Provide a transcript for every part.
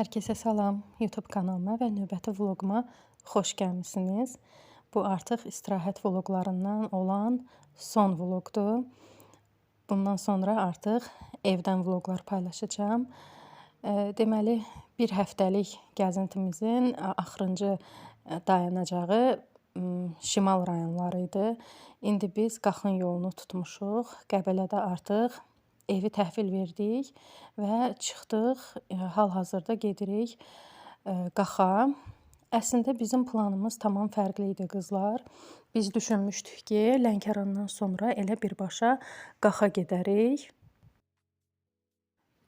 Hər kəsə salam. YouTube kanalıma və növbəti vloquma xoş gəlmisiniz. Bu artıq istirahət vloqlarından olan son vloqdur. Bundan sonra artıq evdən vloqlar paylaşacağam. Deməli, bir həftəlik gəzintimizin axırıncı dayanacağı şimal rayonları idi. İndi biz Qaxın yolunu tutmuşuq. Qəbələdə artıq evi təhvil verdik və çıxdıq. Hal-hazırda gedirik Qaxa. Əslində bizim planımız tamam fərqli idi qızlar. Biz düşünmüşdük ki, Lənkərandan sonra elə birbaşa Qaxa gedərik.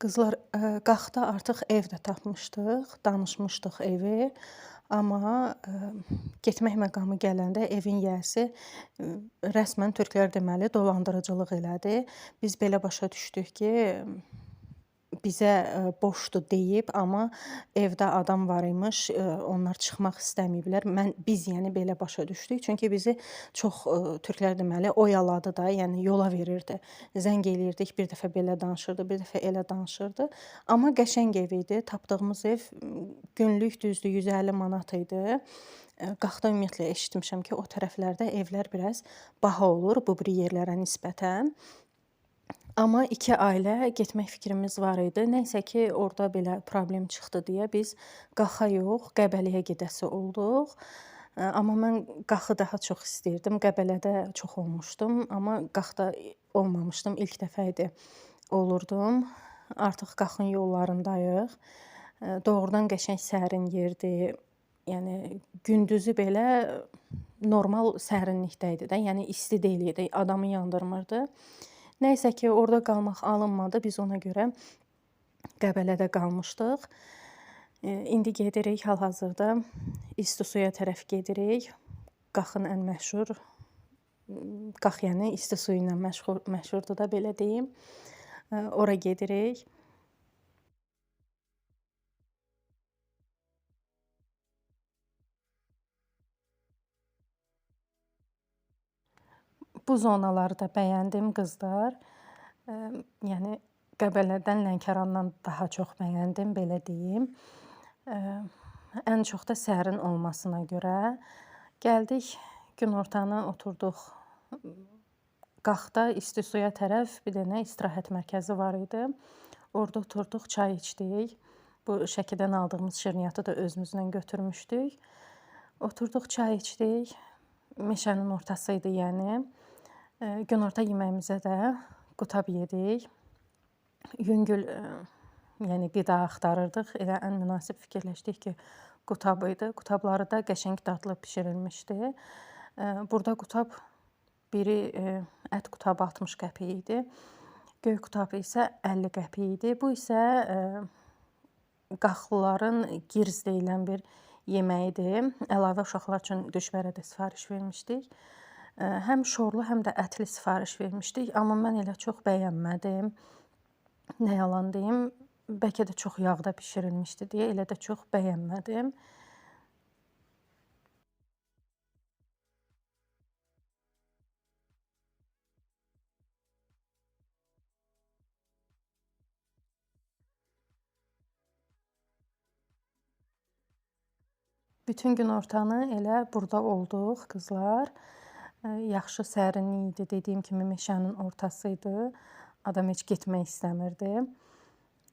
Qızlar, Qaxda artıq ev də tapmışdıq, danışmışdıq evi. Amma getmək məqamı gələndə evin yiyəsi rəsmən türklər deməli dolandırıcılıq elədi. Biz belə başa düşdük ki, bizə boşdur deyib, amma evdə adam var imiş, onlar çıxmaq istəməyiblər. Mən biz yəni belə başa düşdük. Çünki bizi çox türklər deməli oyaladı da, yəni yola verirdi. Zəng eləyirdik, bir dəfə belə danışırdı, bir dəfə elə danışırdı. Amma qəşəng ev idi. Tapdığımız ev günlük düzdür 150 manat idi. Qaxda ümumiyyətlə eşitmişəm ki, o tərəflərdə evlər biraz baha olur bu bir yerlərə nisbətən. Amma iki ailə getmək fikrimiz var idi. Nəysə ki, orada belə problem çıxdı deyə biz Qaxa yox, Qəbələyə gedəsi olduq. Amma mən Qaxı daha çox istəyirdim. Qəbələdə çox olmuşdum, amma Qaxda olmamışdım. İlk dəfə idi olurdum. Artıq Qaxın yollarındayıq. Doğrudan qəşəng sərin yerdir. Yəni gündüzü belə normal sərinlikdə idi də. Yəni isti deyil idi. Adamı yandırmırdı. Nəysə ki, orada qalmaq alınmadı. Biz ona görə Qəbələdə qalmışdıq. İndi gedirik hal-hazırda isti suya tərəf gedirik. Qaxın ən məşhur Qax yəni isti suyu ilə məşhur məşhurdur da belə deyim. Ora gedirik. Bu zonaları da bəyəndim qızlar. Yəni Qəbələdən, Lənkərandan daha çox bəyəndim, belə deyim. Ən çox da sərin olmasına görə. Gəldik, günortanı oturduq Qaxda isti suya tərəf bir dənə istirahət mərkəzi var idi. Orada oturduq, çay içdik. Bu Şəkidən aldığımız şirniyyatı da özümüzlə götürmüşdük. Oturduq, çay içdik. Meşənin ortası idi yəni. Günorta yeməyimizə də qutab yedik. Yüngül yəni qida axtarırdıq. Elə ən münasib fikirləşdik ki, qutab idi. Qutabları da qəşəng dadlı bişirilmişdi. Burada qutab biri ət qutabı 60 qəpik idi. Göy qutabı isə 50 qəpik idi. Bu isə qaxlıların girz deyilən bir yeməyidir. Əlavə uşaqlar üçün düşbərə də sifariş vermişdik. Həm şorlu, həm də ətli sifariş vermişdik, amma mən elə çox bəyənmədim. Nə yalan deyim, bəlkə də çox yağda bişirilmişdi deyə elə də çox bəyənmədim. Bütün günortanı elə burada olduq qızlar yaxşı sərinlik idi. Dediyim kimi meşənin ortası idi. Adam heç getmək istəmirdi.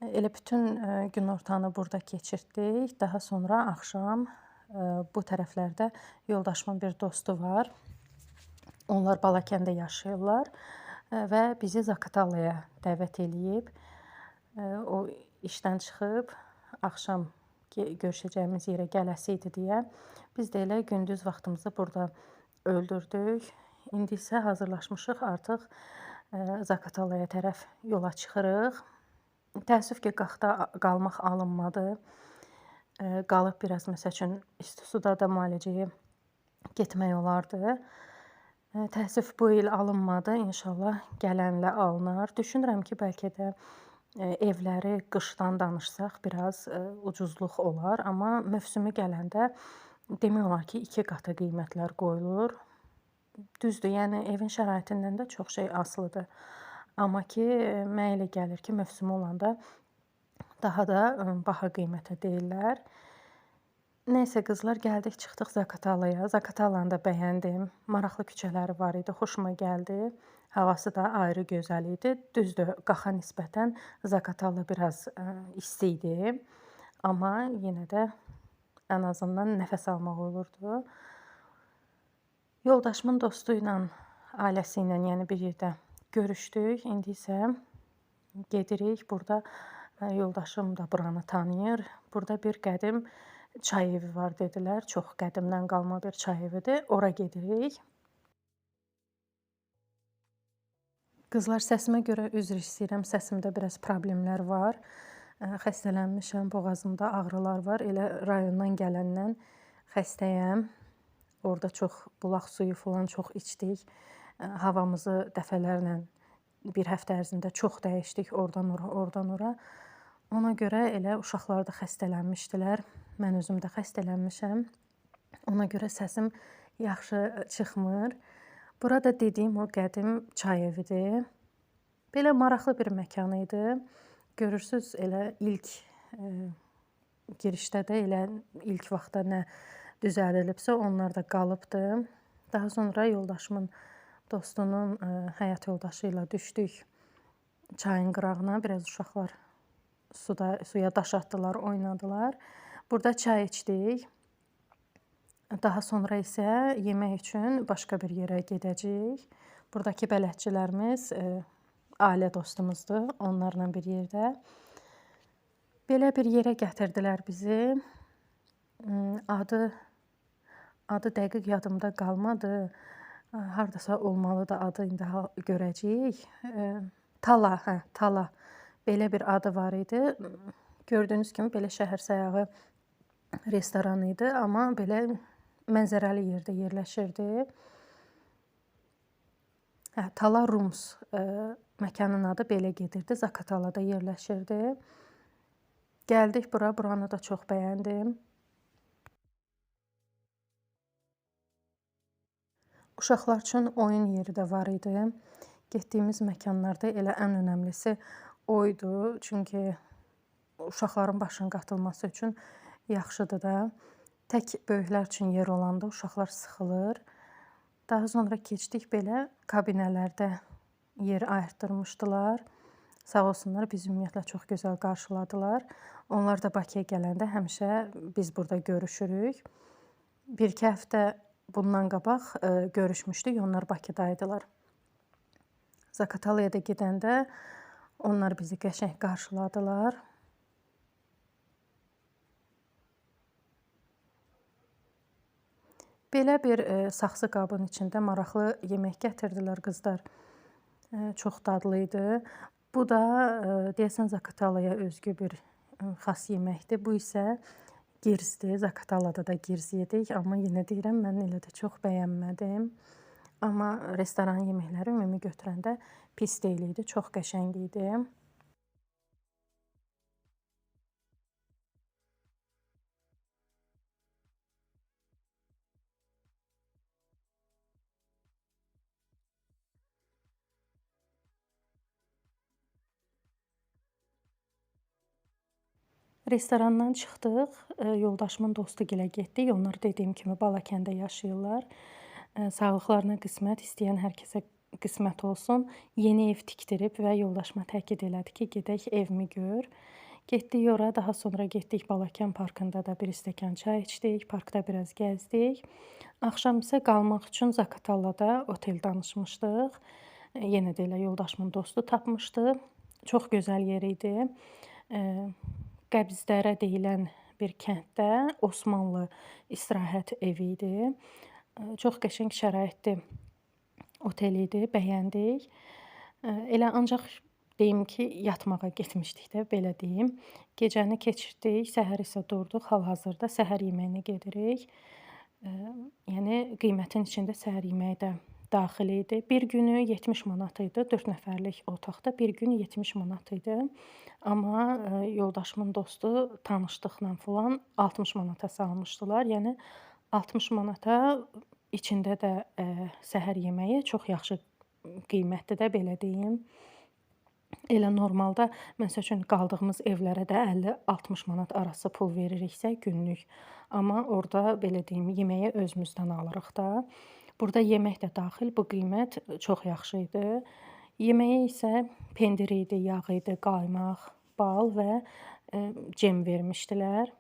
Elə bütün günortanı burada keçirtdik. Daha sonra axşam bu tərəflərdə yoldaşımın bir dostu var. Onlar Balakəndə yaşayırlar və bizi Zaqatalaya dəvət eləyib. O işdən çıxıb axşam görüşəcəyimiz yerə gələsi idi deyə biz də elə gündüz vaxtımızı burada öldürdük. İndi isə hazırlaşmışıq artıq Zaqatalaya tərəf yola çıxırıq. Təəssüf ki, Qaxda qalmaq alınmadı. Qalıb biraz məsəl üçün isti suda da müalicəyə getmək olardı. Təəssüf bu il alınmadı. İnşallah gələnlə alınar. Düşünürəm ki, bəlkə də evləri qışdan danışsaq biraz ucuzluq olar, amma mövsümü gələndə demək olar ki, iki qata qiymətlər qoyulur. Düzdür, yəni evin şəraitindən də çox şey asılıdır. Amma ki, mənə elə gəlir ki, mövsümü olanda daha da baha qiymətə deyirlər. Nəysə qızlar, gəldik, çıxdıq Zaqatalaya. Zaqatalanı da bəyəndim. Maraqlı küçələri var idi, xoşuma gəldi. Havası da ayrı gözəl idi. Düzdür, qaxa nisbətən Zaqatala biraz isti idi. Amma yenə də ən azından nəfəs almaq olurdu. Yoldaşımın dostu ilə, ailəsi ilə, yəni bir yerdə görüşdük. İndi isə gedirik. Burada yoldaşım da buranı tanıyır. Burada bir qədim çay evi var dedilər. Çox qədimdən qalma bir çay evidir. Ora gedirik. Qızlar, səsimə görə üzr istəyirəm. Səsimdə biraz problemlər var. Xəstələnmişəm, boğazımda ağrılar var. Elə rayondan gələndən xəstəyəm. Orada çox bulaq suyu falan çox içdik. Havamızı dəfələrlə bir həftə ərzində çox dəyişdik oradan ora, oradan ora. Ona görə elə uşaqlar da xəstələnmişdilər. Mən özüm də xəstələnmişəm. Ona görə səsim yaxşı çıxmır. Burada dediyim o qədim çay evidir. Belə maraqlı bir məkan idi. Görürsüz elə ilk e, girişdə də elə ilk vaxtda nə düzəldilibsə, onlar da qalıbdı. Daha sonra yoldaşımın dostunun e, həyat yoldaşı ilə düşdük çayın qırağına. Biraz uşaqlar suda suya daş atdılar, oynadılar. Burada çay içdik. Daha sonra isə yemək üçün başqa bir yerə gedəcəyik. Buradakı bələdçilərimiz e, ailə dostumuzdur. Onlarla bir yerdə. Belə bir yerə gətirdilər bizi. Hmm, adı adı dəqiq yadımda qalmadı. Hardasa olmalıdır adı indi görəcəyik. Tala, hə, Tala. Belə bir adı var idi. Gördüyünüz kimi belə şəhər sayağı restoran idi, amma belə mənzərəli yerdə yerləşirdi. Hə, Tala Rooms e, məkanın adı belə gedirdi. Zakatalada yerləşirdi. Gəldik bura, buranı da çox bəyəndim. Uşaqlar üçün oyun yeri də var idi. Getdiyimiz məkanlarda elə ən önəmlisi o idi. Çünki uşaqların başının qatılması üçün yaxşıdır da. Tək böyüklər üçün yer olanda uşaqlar sıxılır. Daha sonra keçdik belə kabinələrdə yer ayırtdırmışdılar. Sağ olsunlar bizi ümumiyyətlə çox gözəl qarşıladılar. Onlar da Bakıya gələndə həmişə biz burada görüşürük. Bir-iki həftə bundan qabaq e, görüşmüşdük. Onlar Bakıda idilər. Zakatalaya da gedəndə onlar bizi qəşəng qarşıladılar. Belə bir e, saxsı qabın içində maraqlı yemək gətirdilər qızlar. Çox dadlı idi. Bu da deyəsən Zakatalaya özgü bir xas yeməkdir. Bu isə girzdir. Zakatalada da girz yedik, amma yenə deyirəm, mən elə də çox bəyənmədim. Amma restoran yeməkləri ümumi götürəndə pis deyil idi, çox qəşəng idi. Restorandan çıxdıq, e, yoldaşımın dostu gilə getdik. Onlar dediyim kimi Balakəndə yaşayırlar. E, sağlıqlarına qismət, istəyən hər kəsə qismət olsun. Yeni ev tikdirib və yoldaşıma təkid elədi ki, gedək evimi gör. Getdik ora, daha sonra getdik Balakən parkında da bir stəkan çay içdik, parkda biraz gəzdik. Axşam isə qalmaq üçün Zakatallada otel danışmışdıq. E, yenə də elə yoldaşımın dostu tapmışdı. Çox gözəl yer idi. Qəbzdərə deyilən bir kənddə Osmanlı istirahət evi idi. Çox qəşəng şəraitli otel idi, bəyəndik. Elə ancaq deyim ki, yatmağa getmişdik də, belə deyim. Gecəni keçirdik, səhər isə durduq. Hal-hazırda səhər yeməyinə gedirik. Yəni qiymətin içində səhər yeməyi də daxil idi. Bir günü 70 manat idi. 4 nəfərlik otaqda bir gün 70 manat idi. Amma e, yoldaşımın dostu tanışdıqla falan 60 manata salmışdılar. Yəni 60 manata içində də ə, e, səhər yeməyi çox yaxşı qiymətli də belə deyim. Elə normalda məsəl üçün qaldığımız evlərə də 50-60 manat arası pul veririksə günlük. Amma orda belə deyim, yeməyi özümüzdən alırıq da. Burada yemək də daxil. Bu qiymət çox yaxşı idi. Yeməyə isə pendir idi, yağ idi, qaymaq, bal və cem vermişdilər.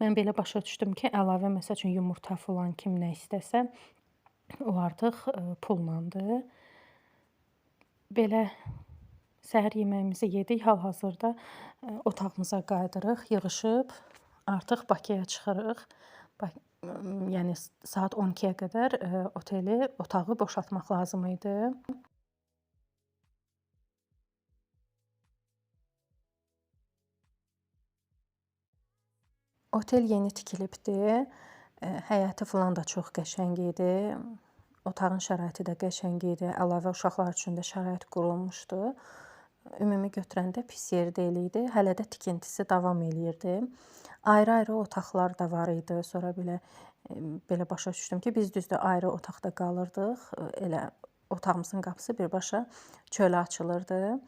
Mən belə başa düşdüm ki, əlavə məsəl üçün yumurta filan kim nə istəsə, o artıq pullandır. Belə Səhər yeməyimizi yedik. Hal-hazırda otağımıza qayıdırıq, yığışıb artıq Bakıya çıxırıq. Yəni saat 12-yə qədər e, oteli, otağı boşaltmaq lazım idi. Otel yeni tikilibdi. E, həyəti filan da çox qəşəng idi. Otağın şəraiti də qəşəng idi. Əlavə uşaqlar üçün də şərait qurulmuşdu ümumi götürəndə pis yer deyil idi. Hələ də tikintisi davam eləyirdi. Ayrı-ayrı otaqlar da var idi. Sonra belə belə başa düşdüm ki, biz düzdür ayrı otaqda qalırdıq. Elə otağımızın qapısı birbaşa çölə açılırdı.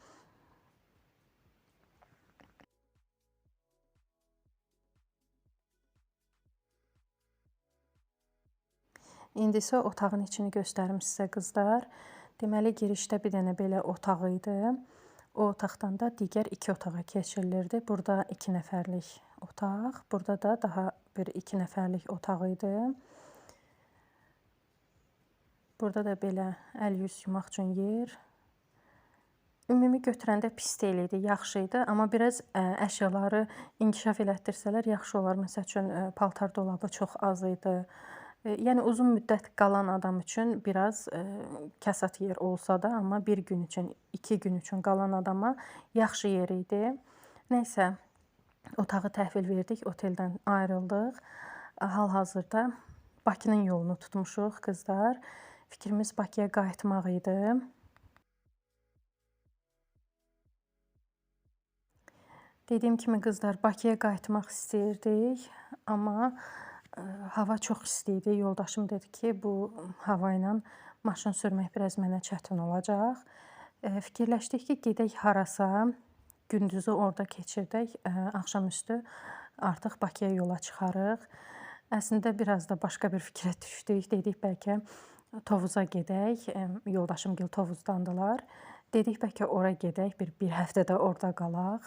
İndi isə otağın içini göstərim sizə qızlar. Deməli girişdə bir dənə belə otaq idi. O otaqdan da digər iki otağa keçirilirdi. Burada 2 nəfərlik otaq, burada da daha bir 2 nəfərlik otaq idi. Burada da belə əl-yüz yumaq üçün yer. Ümumi götürəndə pis deyil idi, yaxşı idi, amma biraz əşyaları inkişaf elətdirsələr yaxşı olar. Məsəl üçün paltar dolabı çox az idi. Yəni uzun müddət qalan adam üçün biraz kasat yer olsa da, amma bir gün üçün, iki gün üçün qalan adama yaxşı yer idi. Nəysə, otağı təhvil verdik, oteldən ayrıldıq. Hal-hazırda Bakının yolunu tutmuşuq qızlar. Fikrimiz Bakıya qayıtmaq idi. Dediyim kimi qızlar Bakıya qayıtmaq istəyirdik, amma hava çox isti idi. Yoldaşım dedi ki, bu hava ilə maşın sürmək biraz mənə çətin olacaq. Fikirləşdik ki, gedək harasa, gündüzü orada keçirdək, axşamüstü artıq Bakıya yola çıxarıq. Əslində biraz da başqa bir fikrə düşdük. Dedik bəlkə Tovuza gedək. Yoldaşımgil Tovuzdandılar. Dedik bəlkə ora gedək, bir bir həftə də orada qalaq.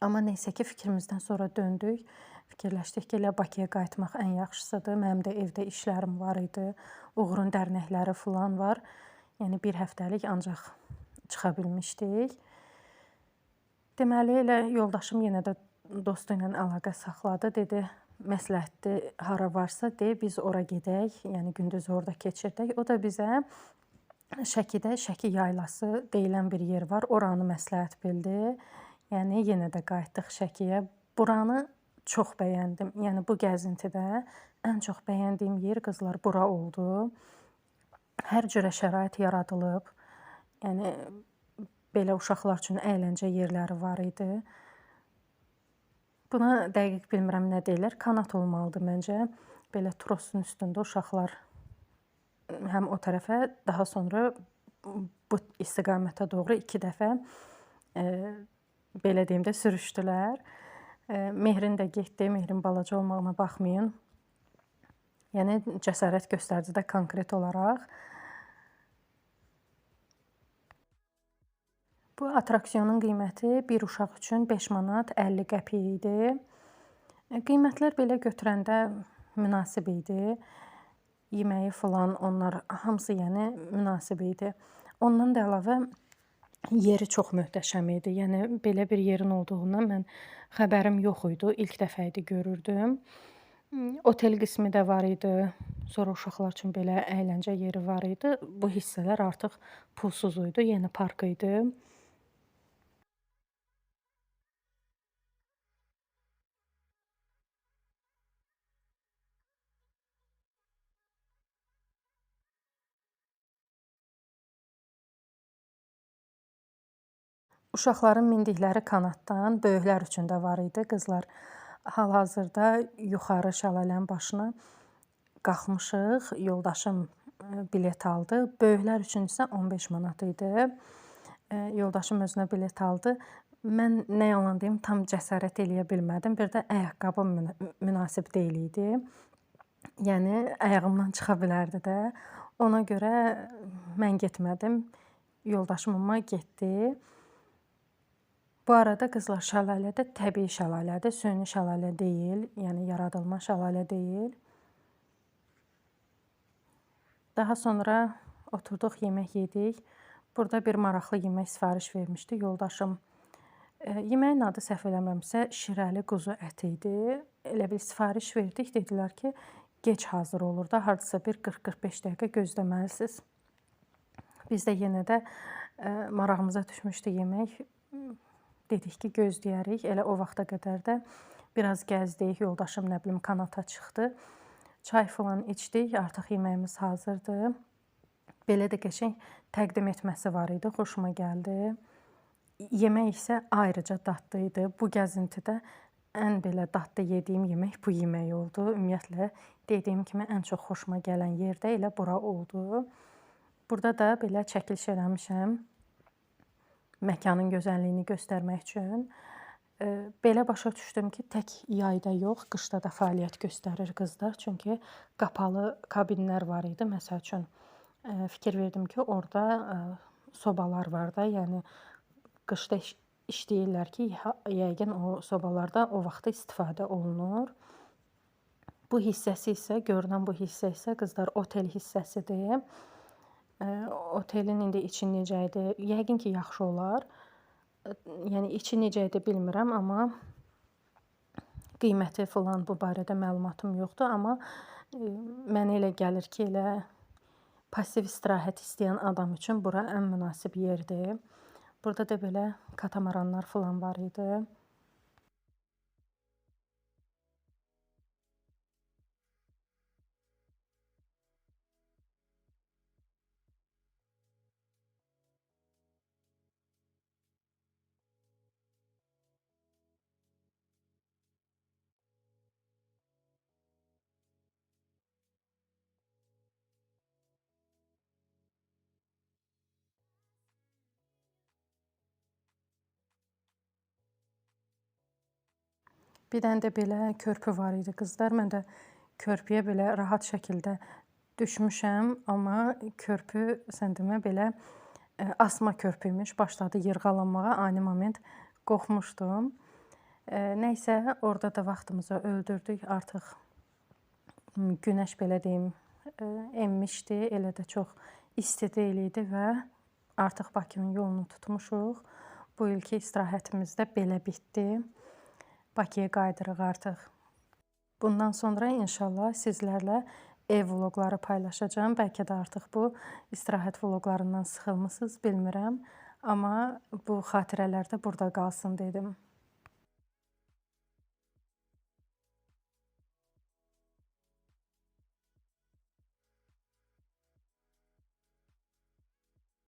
Amma nəysə ki, fikrimizdən sonra döndük. Fikirləşdik ki, elə Bakıya qayıtmaq ən yaxşısıdır. Mənim də evdə işlərim var idi. Uğurun dərnəkləri falan var. Yəni bir həftəlik ancaq çıxa bilmişdik. Deməli elə yoldaşım yenə də dostu ilə əlaqə saxladı. Dedi, məsləhətdir, hara varsa de, biz ora gedək. Yəni gündüz orada keçirdək. O da bizə Şəkidə Şəki yaylası deyilən bir yer var. Oranı məsləhət bildi. Yəni yenə də qayıtdıq Şəkiyə. Buranı çox bəyəndim. Yəni bu gəzintidə ən çox bəyəndiyim yer qızlar bura oldu. Hər cürə şərait yaradılıb. Yəni belə uşaqlar üçün əyləncə yerləri var idi. Buna dəqiq bilmirəm nə deyirlər. Kanat olmalıdır məncə. Belə trosun üstündə uşaqlar həm o tərəfə, daha sonra bu istiqamətə doğru 2 dəfə e, belə deyim də sürüşdülər. Mehrin də getdi, Mehrin balaca olmağına baxmayın. Yəni cəsarət göstərdi də konkret olaraq. Bu attraksiyonun qiyməti bir uşaq üçün 5 manat 50 qəpik idi. Qiymətlər belə götürəndə münasib idi. Yeməyi filan onlar hamısı yəni münasib idi. Ondan da əlavə Yeri çox möhtəşəm idi. Yəni belə bir yerin olduğundan mən xəbərim yox idi. İlk dəfə idi görürdüm. Otel qismi də var idi. Sonra uşaqlar üçün belə əyləncə yeri var idi. Bu hissələr artıq pulsuz idi. Yəni park idi. Uşaqların mindikləri kanatdan, böyüklər üçün də var idi. Qızlar hal-hazırda yuxarı şəlalənin başına qalxmışıq. Yoldaşım e, bilet aldı. Böyüklər üçün isə 15 manat idi. yoldaşım özünə bilet aldı. Mən nə yalan deyim, tam cəsarət eləyə bilmədim. Bir də ayaqqabım münasib deyil idi. Yəni ayağımdan çıxa bilərdi də. Ona görə mən getmədim. Yoldaşım amma getdi. Bu arada qızlar şəlalə də təbii şəlalədir, süni şəlalə deyil, yəni yaradılma şəlalə deyil. Daha sonra oturduq, yemək yedik. Burada bir maraqlı yemək sifariş vermişdi yoldaşım. E, yeməyin adı səhv eləmirəmsə şirəli quzu əti idi. Elə bil sifariş verdik, dedilər ki, gec hazır olur da, hardasa bir 40-45 dəqiqə gözləməlisiniz. Biz də yenə də ə, marağımıza düşmüşdü yemək. Dedik ki, gözləyərik. Elə o vaxta qədər də biraz gəzdik. Yoldaşım nə bilim kanata çıxdı. Çay falan içdik. Artıq yeməyimiz hazırdır. Belə də qəşəng təqdim etməsi var idi. Xoşuma gəldi. Yemək isə ayrıca dadlı idi. Bu gəzintidə ən belə dadlı yediyim yemək bu yemək oldu. Ümumiyyətlə dediyim kimi ən çox xoşuma gələn yer də elə bura oldu. Burada da belə çəkiliş eləmişəm. Məkanın gözəlliyini göstərmək üçün. Belə başa düşdüm ki, tək yayda yox, qışda da fəaliyyət göstərir qızlar. Çünki qapalı kabinlər var idi. Məsəl üçün fikir verdim ki, orada sobalar var da, yəni qışda işləyirlər ki, yəqin o sobalarda o vaxtda istifadə olunur. Bu hissəsi isə, görünən bu hissə isə qızlar otel hissəsidir. Otelin indi içi necə idi? Yəqin ki, yaxşı olar. Yəni içi necə idi bilmirəm, amma qiyməti filan bu barədə məlumatım yoxdur, amma mənə elə gəlir ki, elə passiv istirahət istəyən adam üçün bura ən münasib yerdir. Burada da belə katamaranlar filan var idi. Bir dənə də belə körpü var idi qızlar. Mən də körpüyə belə rahat şəkildə düşmüşəm, amma körpü sən demə belə e, asma körpüymüş. Başladı yırğalanmağa. Ani moment qorxmuşdum. E, nəysə, orada da vaxtımızı öldürdük. Artıq günəş belə deyim, e, enmişdi. Elə də çox isti deyil idi və artıq Bakının yolunu tutmuşuq. Bu ilki istirahətimiz də belə bitdi. Bakıya qayıdırıq artıq. Bundan sonra inşallah sizlərlə ev vloqları paylaşacağam. Bəlkə də artıq bu istirahət vloqlarından sıxılmısınız, bilmirəm. Amma bu xatirələr burada qalsın dedim.